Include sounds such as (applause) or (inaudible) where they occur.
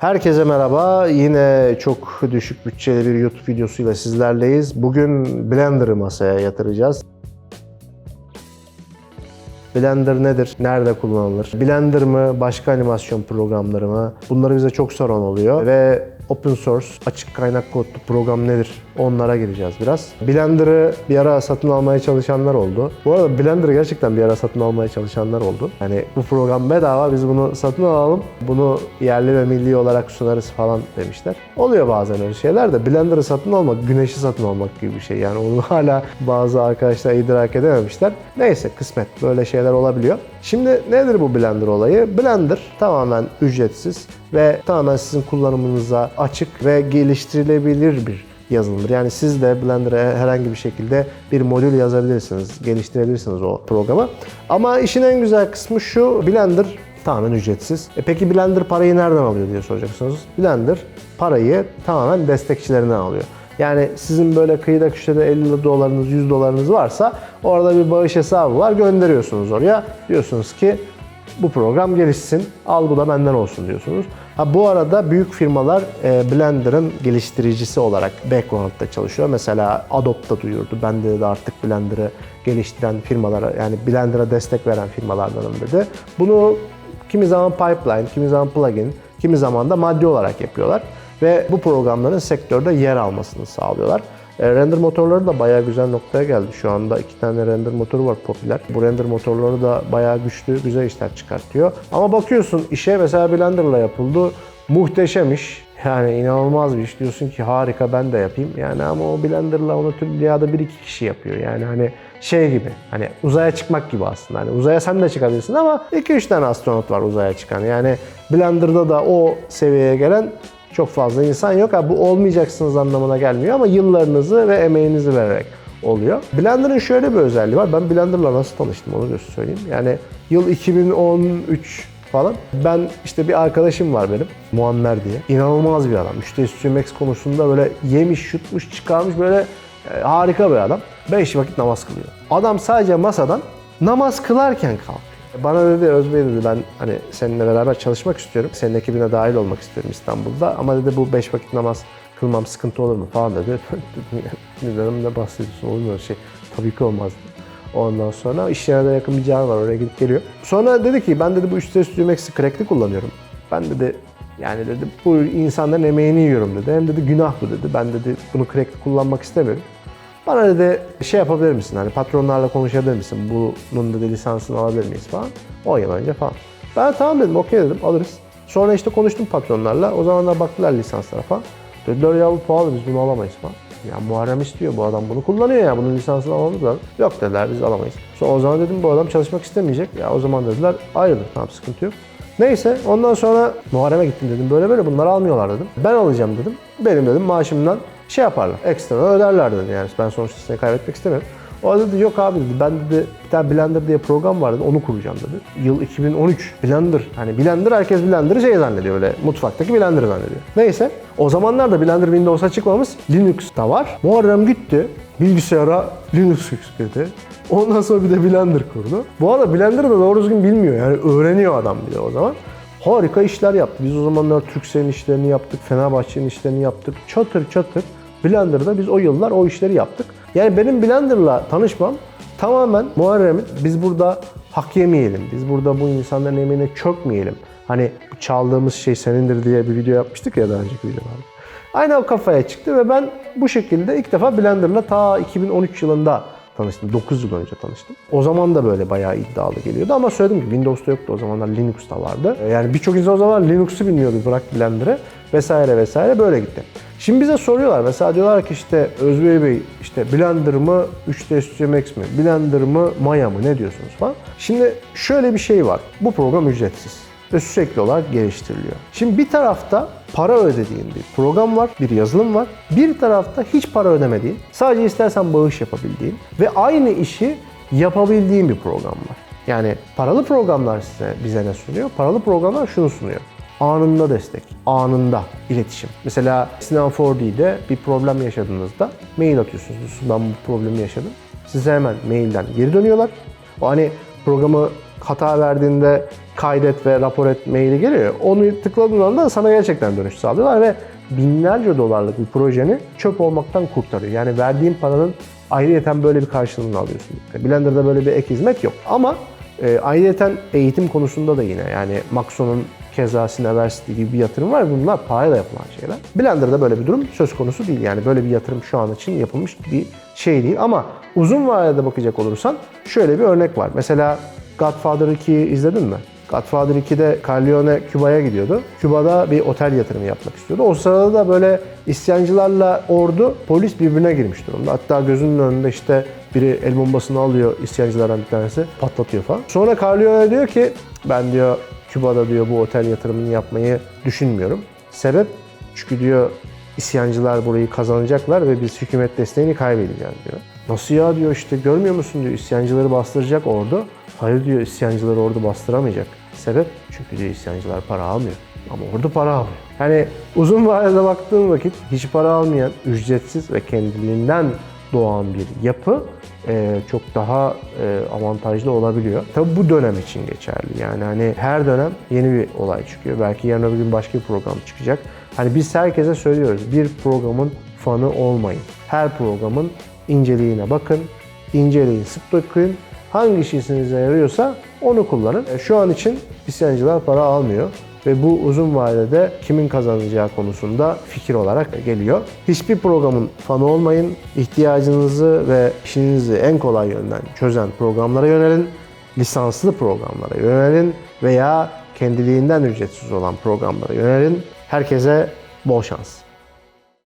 Herkese merhaba. Yine çok düşük bütçeli bir YouTube videosuyla sizlerleyiz. Bugün Blender'ı masaya yatıracağız. Blender nedir? Nerede kullanılır? Blender mı? Başka animasyon programları mı? Bunları bize çok soran oluyor ve open source, açık kaynak kodlu program nedir? Onlara gireceğiz biraz. Blender'ı bir ara satın almaya çalışanlar oldu. Bu arada Blender'ı gerçekten bir ara satın almaya çalışanlar oldu. Yani bu program bedava biz bunu satın alalım. Bunu yerli ve milli olarak sunarız falan demişler. Oluyor bazen öyle şeyler de Blender'ı satın almak, güneşi satın almak gibi bir şey. Yani onu (laughs) hala bazı arkadaşlar idrak edememişler. Neyse kısmet böyle şeyler olabiliyor. Şimdi nedir bu Blender olayı? Blender tamamen ücretsiz ve tamamen sizin kullanımınıza açık ve geliştirilebilir bir yazılımdır. Yani siz de Blender'a herhangi bir şekilde bir modül yazabilirsiniz, geliştirebilirsiniz o programı. Ama işin en güzel kısmı şu, Blender tamamen ücretsiz. E peki Blender parayı nereden alıyor diye soracaksınız. Blender parayı tamamen destekçilerinden alıyor. Yani sizin böyle kıyıda köşede 50 dolarınız, 100 dolarınız varsa orada bir bağış hesabı var gönderiyorsunuz oraya. Diyorsunuz ki bu program gelişsin, al bu da benden olsun diyorsunuz. Ha bu arada büyük firmalar e, Blender'ın geliştiricisi olarak background'da çalışıyor. Mesela Adobe da duyurdu. Ben de artık Blender'ı geliştiren firmalara yani Blender'a destek veren firmalardanım dedi. Bunu kimi zaman pipeline, kimi zaman plugin, kimi zaman da maddi olarak yapıyorlar. Ve bu programların sektörde yer almasını sağlıyorlar. E, Render motorları da bayağı güzel noktaya geldi. Şu anda iki tane render motoru var popüler. Bu render motorları da bayağı güçlü, güzel işler çıkartıyor. Ama bakıyorsun işe mesela Blender'la yapıldı. Muhteşem iş. Yani inanılmaz bir iş. Diyorsun ki harika ben de yapayım. Yani ama o Blender'la onu tüm dünyada bir iki kişi yapıyor. Yani hani şey gibi hani uzaya çıkmak gibi aslında. Hani uzaya sen de çıkabilirsin ama 2-3 tane astronot var uzaya çıkan. Yani Blender'da da o seviyeye gelen çok fazla insan yok. Ha, bu olmayacaksınız anlamına gelmiyor ama yıllarınızı ve emeğinizi vererek oluyor. Blender'ın şöyle bir özelliği var. Ben Blender'la nasıl tanıştım onu göster söyleyeyim. Yani yıl 2013 falan. Ben işte bir arkadaşım var benim. Muammer diye. İnanılmaz bir adam. Studio Max konusunda böyle yemiş, yutmuş, çıkarmış böyle e, harika bir adam. Beş vakit namaz kılıyor. Adam sadece masadan namaz kılarken kalkıyor. Bana dedi Özbey dedi ben hani seninle beraber çalışmak istiyorum. Senin ekibine dahil olmak istiyorum İstanbul'da. Ama dedi bu beş vakit namaz kılmam sıkıntı olur mu falan dedi. (laughs) Dedim dedim ne bahsediyorsun olur mu şey? Tabii ki olmaz. Ondan sonra iş yerine yakın bir cami var oraya gidip geliyor. Sonra dedi ki ben dedi bu üstte Studio Max'i crack'li kullanıyorum. Ben dedi yani dedi bu insanların emeğini yiyorum dedi. Hem dedi günah bu dedi. Ben dedi bunu crack'li kullanmak istemiyorum. Bana dedi şey yapabilir misin hani patronlarla konuşabilir misin? Bunun dedi lisansını alabilir miyiz falan. 10 yıl önce falan. Ben tamam dedim okey dedim alırız. Sonra işte konuştum patronlarla. O zamanlar baktılar lisanslara falan. Dediler ya bu pahalı biz bunu alamayız falan. Ya Muharrem istiyor bu adam bunu kullanıyor ya bunun lisansını alalım lazım. Yok dediler biz alamayız. Sonra o zaman dedim bu adam çalışmak istemeyecek. Ya o zaman dediler ayrılır tamam sıkıntı yok. Neyse ondan sonra Muharrem'e gittim dedim böyle böyle bunları almıyorlar dedim. Ben alacağım dedim. Benim dedim maaşımdan şey yaparlar ekstra öderler dedim yani ben sonuçta seni kaybetmek istemiyorum. O dedi yok abi dedi ben dedi bir tane Blender diye program var dedi onu kuracağım dedi. Yıl 2013 Blender hani Blender herkes Blender'ı şey zannediyor öyle mutfaktaki Blender'ı zannediyor. Neyse o zamanlar da Blender Windows'a çıkmamış Linux'ta var. Muharrem gitti bilgisayara Linux yükledi. Ondan sonra bir de Blender kurdu. Bu arada Blender'ı da doğru düzgün bilmiyor yani öğreniyor adam bir de o zaman. Harika işler yaptı. Biz o zamanlar Turkcell'in işlerini yaptık, Fenerbahçe'nin işlerini yaptık. Çatır çatır Blender'da biz o yıllar o işleri yaptık. Yani benim Blender'la tanışmam tamamen Muharrem'in biz burada hak yemeyelim, biz burada bu insanların emeğine çökmeyelim. Hani çaldığımız şey senindir diye bir video yapmıştık ya daha önceki videolarda. Aynı o kafaya çıktı ve ben bu şekilde ilk defa Blender'la ta 2013 yılında tanıştım. 9 yıl önce tanıştım. O zaman da böyle bayağı iddialı geliyordu ama söyledim ki Windows'ta yoktu o zamanlar Linux'ta vardı. Yani birçok insan o zaman Linux'u bilmiyordu bırak Blender'ı vesaire vesaire böyle gitti. Şimdi bize soruyorlar mesela diyorlar ki işte Özbey Bey işte Blender mı 3D Studio Max mi Blender mı Maya mı ne diyorsunuz falan. Şimdi şöyle bir şey var bu program ücretsiz ve sürekli olarak geliştiriliyor. Şimdi bir tarafta para ödediğin bir program var, bir yazılım var. Bir tarafta hiç para ödemediğin, sadece istersen bağış yapabildiğin ve aynı işi yapabildiğin bir program var. Yani paralı programlar size bize ne sunuyor? Paralı programlar şunu sunuyor. Anında destek, anında iletişim. Mesela Sinan 4D'de bir problem yaşadığınızda mail atıyorsunuz. Ben bu problemi yaşadım. Size hemen mailden geri dönüyorlar. O hani programı hata verdiğinde kaydet ve rapor et maili geliyor. Onu tıkladığın anda sana gerçekten dönüş sağlıyorlar ve binlerce dolarlık bir projeni çöp olmaktan kurtarıyor. Yani verdiğin paranın ayrıyeten böyle bir karşılığını alıyorsun. Blender'da böyle bir ek hizmet yok. Ama e, ayrıyeten eğitim konusunda da yine yani Maxon'un keza Cineversity gibi bir yatırım var. Bunlar parayla yapılan şeyler. Blender'da böyle bir durum söz konusu değil. Yani böyle bir yatırım şu an için yapılmış bir şey değil. Ama uzun vadede bakacak olursan şöyle bir örnek var. Mesela Godfather 2'yi izledin mi? Godfather 2'de Corleone Küba'ya gidiyordu. Küba'da bir otel yatırımı yapmak istiyordu. O sırada da böyle isyancılarla ordu, polis birbirine girmiş durumda. Hatta gözünün önünde işte biri el bombasını alıyor isyancılardan bir tanesi patlatıyor falan. Sonra Corleone diyor ki ben diyor Küba'da diyor bu otel yatırımını yapmayı düşünmüyorum. Sebep çünkü diyor isyancılar burayı kazanacaklar ve biz hükümet desteğini kaybedeceğiz diyor. Nasıl ya diyor işte görmüyor musun diyor isyancıları bastıracak ordu. Hayır diyor isyancıları ordu bastıramayacak. Sebep? Çünkü diyor isyancılar para almıyor. Ama ordu para alıyor. Yani uzun vadede baktığın vakit hiç para almayan, ücretsiz ve kendiliğinden doğan bir yapı e, çok daha e, avantajlı olabiliyor. Tabii bu dönem için geçerli. Yani hani her dönem yeni bir olay çıkıyor. Belki yarın öbür gün başka bir program çıkacak. Hani biz herkese söylüyoruz. Bir programın fanı olmayın. Her programın inceliğine bakın. inceleyin, sık dokuyun. Hangi işinize yarıyorsa onu kullanın. E, Şu an için isyancılar para almıyor ve bu uzun vadede kimin kazanacağı konusunda fikir olarak geliyor. Hiçbir programın fanı olmayın. İhtiyacınızı ve işinizi en kolay yönden çözen programlara yönelin. Lisanslı programlara yönelin veya kendiliğinden ücretsiz olan programlara yönelin. Herkese bol şans.